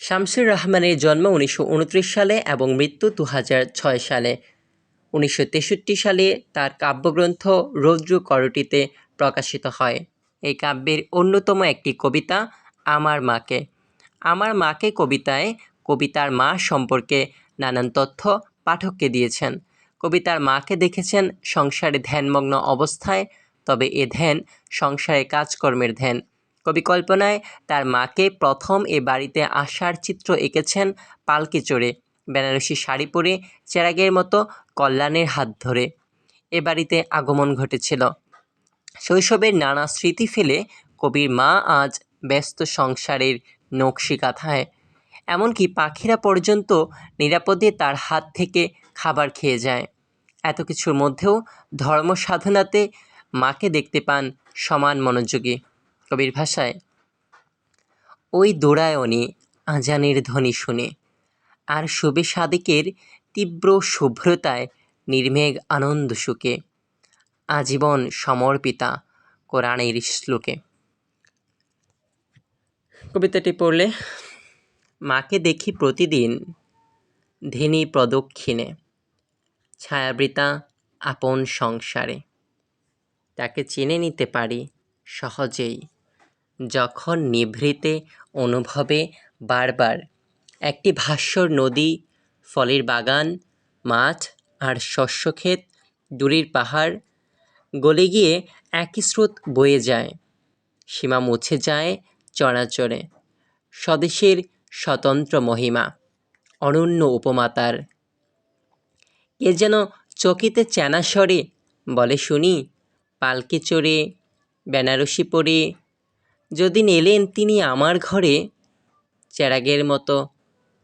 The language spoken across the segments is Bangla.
শামসুর রহমানের জন্ম উনিশশো উনত্রিশ সালে এবং মৃত্যু দু সালে। উনিশশো তেষট্টি সালে তার কাব্যগ্রন্থ রৌদ্র করটিতে প্রকাশিত হয়। এই কাব্যের অন্যতম একটি কবিতা, আমার মাকে। আমার মাকে কবিতায় কবিতার মা সম্পর্কে নানান তথ্য পাঠককে দিয়েছেন। কবিতার মাকে দেখেছেন সংসারে ধ্যানমগ্ন অবস্থায়, তবে এ ধ্যান সংসারে কাজকর্মের ধ্যান। কবি কল্পনায় তার মাকে প্রথম এ বাড়িতে আসার চিত্র এঁকেছেন পালকি চড়ে বেনারসি শাড়ি পরে চেরাগের মতো কল্যাণের হাত ধরে এ বাড়িতে আগমন ঘটেছিল। শৈশবের নানা স্মৃতি ফেলে কবির মা আজ ব্যস্ত সংসারের নকশি কাঁথায় এমনকি পাখিরা পর্যন্ত নিরাপদে তার হাত থেকে খাবার খেয়ে যায়। এত কিছুর মধ্যেও ধর্ম সাধনাতে মাকে দেখতে পান সমান মনোযোগী। কবির ভাষায়। ওই দোড়ায়নি আজানের ধ্বনি শুনে, আর শুভে সাদিকের তীব্র শুভ্রতায় নির্মেঘ আনন্দ সুখে, আজীবন সমর্পিতা কোরআনের শ্লোকে। কবিতাটি পড়লে মাকে দেখি প্রতিদিন ধিনী প্রদক্ষিণে, ছায়াবৃতা আপন সংসারে। তাকে চিনে নিতে পারি সহজেই। যখন নিভৃতে অনুভবে বারবার একটি ভাস্বর নদী, ফলের বাগান, মাঠ আর শস্যক্ষেত দূরের পাহাড় গলে গিয়ে একই স্রোত বয়ে যায়। সীমা মুছে যায় চরাচরে। স্বদেশের স্বতন্ত্র মহিমা, অনন্য উপমাতার। কে যেন চকিতে চেনা স্বরে বলে শুনি, পালকে চড়ে, বেনারসি পরে যদিন এলেন তিনি আমার ঘরে, চেরাগের মতো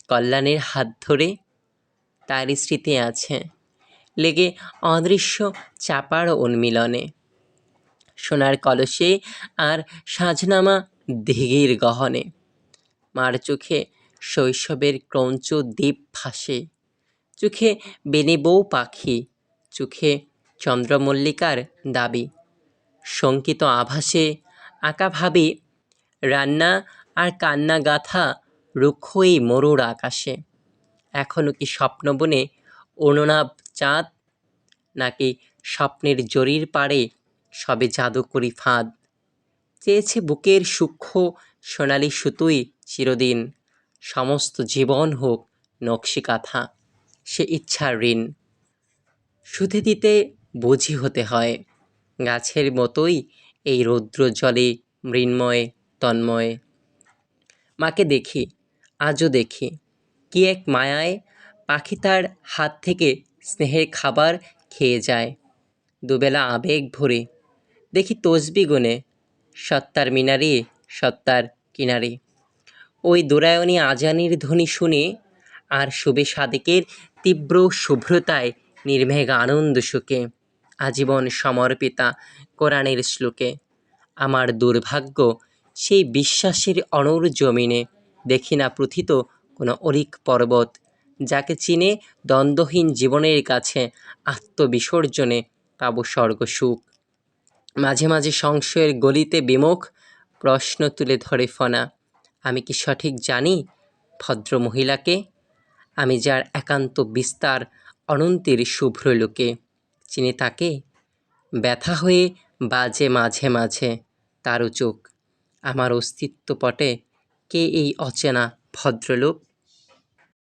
কল্যাণের হাত ধরে তার স্মৃতি আছে। লেগে অদৃশ্য চাপার উন্মিলনে, সোনার কলসে আর সাজনামা দিঘির গহনে, মার চোখে শৈশবের ক্রঞ্চ দ্বীপ ভাসে, চোখে বেনে বউ পাখি, চোখে চন্দ্রমল্লিকার দাবি, শঙ্কিত আভাসে আঁকা ভাবি, রান্না আর কান্না গাথা রুক্ষ এই মরুর আকাশে। এখনও কি স্বপ্নবনে অনুনাব চাঁদ? নাকি স্বপ্নের জরির পাড়ে সবে জাদুকরি ফাঁদ? চেয়েছে বুকের সূক্ষ্ম সোনালি সুতুই চিরদিন, সমস্ত জীবন হোক নকশিকাথা সে ইচ্ছার ঋণ। সুধে দিতে বুঝি হতে হয়, গাছের মতোই এই রৌদ্র জলে মৃন্ময় তন্ময়। মাকে দেখি, আজও দেখি। কি এক মায়ায় পাখি তার হাত থেকে স্নেহের খাবার খেয়ে যায়। দুবেলা আবেগ ভরে। দেখি তসবি গুনে সত্তার মিনারে, সত্তার কিনারে। ওই দোরায়নী আজানির ধ্বনি শুনে আর শুভে সাদেকের তীব্র শুভ্রতায় নির্মেঘ আনন্দ সুখে। আজীবন সমর্পিতা কোরআনের শ্লোকে, আমার দুর্ভাগ্য সেই বিশ্বাসের অনর জমিনে দেখি না প্রথিত কোনো অলিক পর্বত, যাকে চিনে দ্বন্দ্বহীন জীবনের কাছে আত্মবিসর্জনে পাব স্বর্গ সুখ। মাঝে মাঝে সংশয়ের গলিতে বিমুখ প্রশ্ন তুলে ধরে ফনা, আমি কি সঠিক জানি ভদ্র মহিলাকে? আমি যার একান্ত বিস্তার অনন্তের শুভ্র লোকে, চিনি তাকে ব্যথা হয়ে বাজে মাঝে মাঝে। তারও চোখ। আমার অস্তিত্ব পটে কে এই অচেনা ভদ্রলোক?